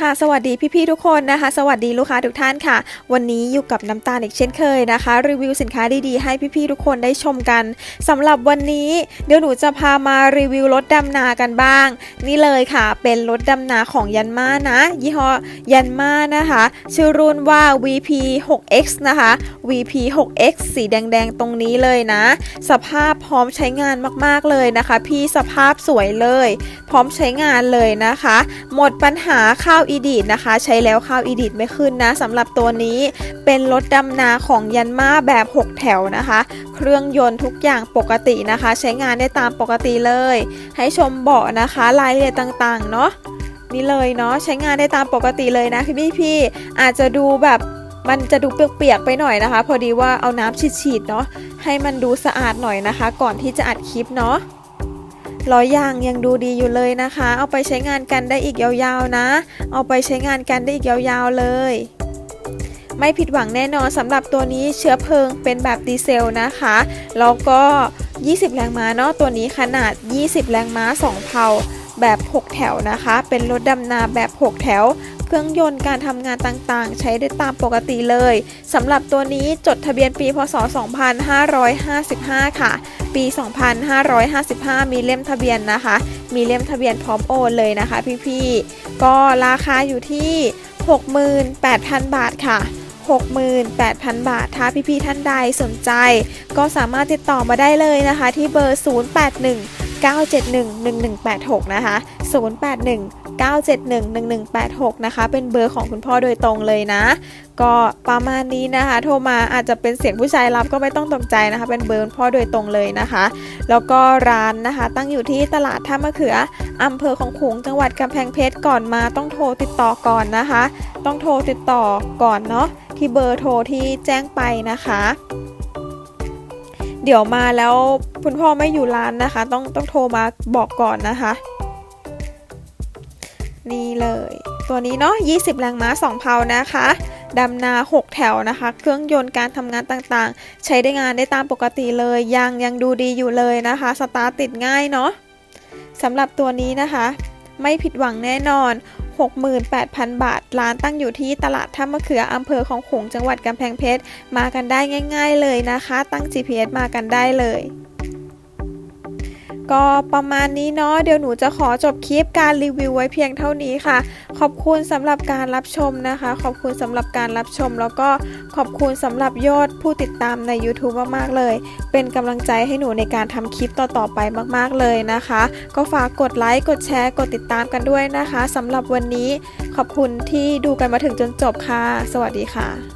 ค่ะสวัสดีพี่ๆทุกคนนะคะ สวัสดีลูกค้าทุกท่านค่ะ วันนี้อยู่กับน้ำตาลอีกเช่นเคยนะคะ รีวิวสินค้าดีๆให้พี่ๆทุกคนได้ชมกันสำหรับวันนี้เดี๋ยวหนูจะพามารีวิวรถดำนากันบ้าง นี่เลยค่ะ เป็นรถดำนาของยันมานะ ยี่ห้อยันมานะคะ ชื่อรุ่นว่า VP 6X นะคะ VP 6X สีแดงๆตรงนี้เลยนะ สภาพพร้อมใช้งานมากๆเลยนะคะ พี่สภาพสวยเลย พร้อมใช้งานเลยนะคะ หมดปัญหาข้าวอีดีดนะคะ ใช้แล้วข้าวอีดีดไม่ขึ้นนะสำหรับตัวนี้เป็นรถดำนาของยันมาแบบ 6 แถวนะคะ เครื่องยนต์ทุกอย่างปกตินะคะ ใช้งานได้ตามปกติเลย ให้ชมเบาะนะคะรายละเอียดต่างๆเนาะนี่เลยเนาะใช้งานได้ตามปกติเลยนะพี่พี่อาจจะดูแบบมันจะดูเปียกๆไปหน่อยนะคะ พอดีว่าเอาน้ำฉีดๆเนาะให้มันดูสะอาดหน่อยนะคะ ก่อนที่จะอัดคลิปเนาะ ล้อยางยังดูดีอยู่เลยนะคะ เอาไปใช้งานกันได้อีกยาวๆนะ เอาไปใช้งานกันได้อีกยาวๆเลย ไม่ผิดหวังแน่นอนสำหรับตัวนี้เชื้อเพลิงเป็นแบบดีเซลนะคะ แล้วก็ 20 แรงม้าเนาะตัวนี้ขนาด 20 แรงม้า 2 เพาแบบ 6 แถวนะคะ เป็นรถดำนาแบบ 6 แถว เครื่องยนต์การทำงานต่างๆ ใช้ได้ตามปกติเลยสำหรับตัวนี้จดทะเบียนปีพศ 2555 ค่ะ ปี 2555 มีเล่มทะเบียนนะคะ มีเล่มทะเบียนพร้อมโอนเลยนะคะ พี่ๆ ก็ราคาอยู่ที่ 68,000 บาทค่ะ68,000 บาท ถ้าพี่ๆท่านใดสนใจ ก็สามารถติดต่อมาได้เลยนะคะ ที่เบอร์ 081 971 1186 นะคะ 081 971 1186 นะคะ เป็นเบอร์ของคุณพ่อโดยตรงเลยนะ ก็ประมาณนี้นะคะ โทรมาอาจจะเป็นเสียงผู้ชายรับก็ไม่ต้องตกใจนะคะ เป็นเบอร์คุณพ่อโดยตรงเลยนะคะ แล้วก็ร้านนะคะ ตั้งอยู่ที่ตลาดท่ามะเขืออำเภอของขลุงจังหวัดกำแพงเพชรก่อนมาต้องโทรติดต่อก่อนนะคะ ต้องโทรติดต่อก่อนเนาะที่เบอร์โทรที่แจ้งไปนะคะ เดี๋ยวมาแล้ว คุณพ่อไม่อยู่ร้านนะคะ ต้องต้องโทรมาบอกก่อนนะคะ นี่เลย ตัวนี้เนาะ20 แรงม้า 2 เพานะคะดำนา 6 แถวนะคะ เครื่องยนต์การทำงานต่างๆ ใช้ได้งานได้ตามปกติเลยยางยังดูดีอยู่เลยนะคะ สตาร์ทติดง่ายเนาะสำหรับตัวนี้นะคะ ไม่ผิดหวังแน่นอน 68,000 บาท ร้านตั้งอยู่ที่ตลาดท่ามะเขืออำเภอของขงจังหวัดกำแพงเพชร มากันได้ง่าย ๆเลยนะคะ ตั้ง GPS มากันได้เลย ก็ประมาณนี้เนาะเดี๋ยวหนูจะขอจบคลิปการรีวิวไว้เพียงเท่านี้ค่ะ ขอบคุณสำหรับการรับชมนะคะ ขอบคุณสำหรับการรับชม แล้วก็ขอบคุณสำหรับยอดผู้ติดตามใน YouTube มากๆเลย เป็นกำลังใจให้หนูในการทำคลิปต่อๆไปมากๆเลยนะคะ ก็ฝากกดไลค์กดแชร์กดติดตามกันด้วยนะคะสำหรับวันนี้ขอบคุณที่ดูกันมาถึงจนจบค่ะ สวัสดีค่ะ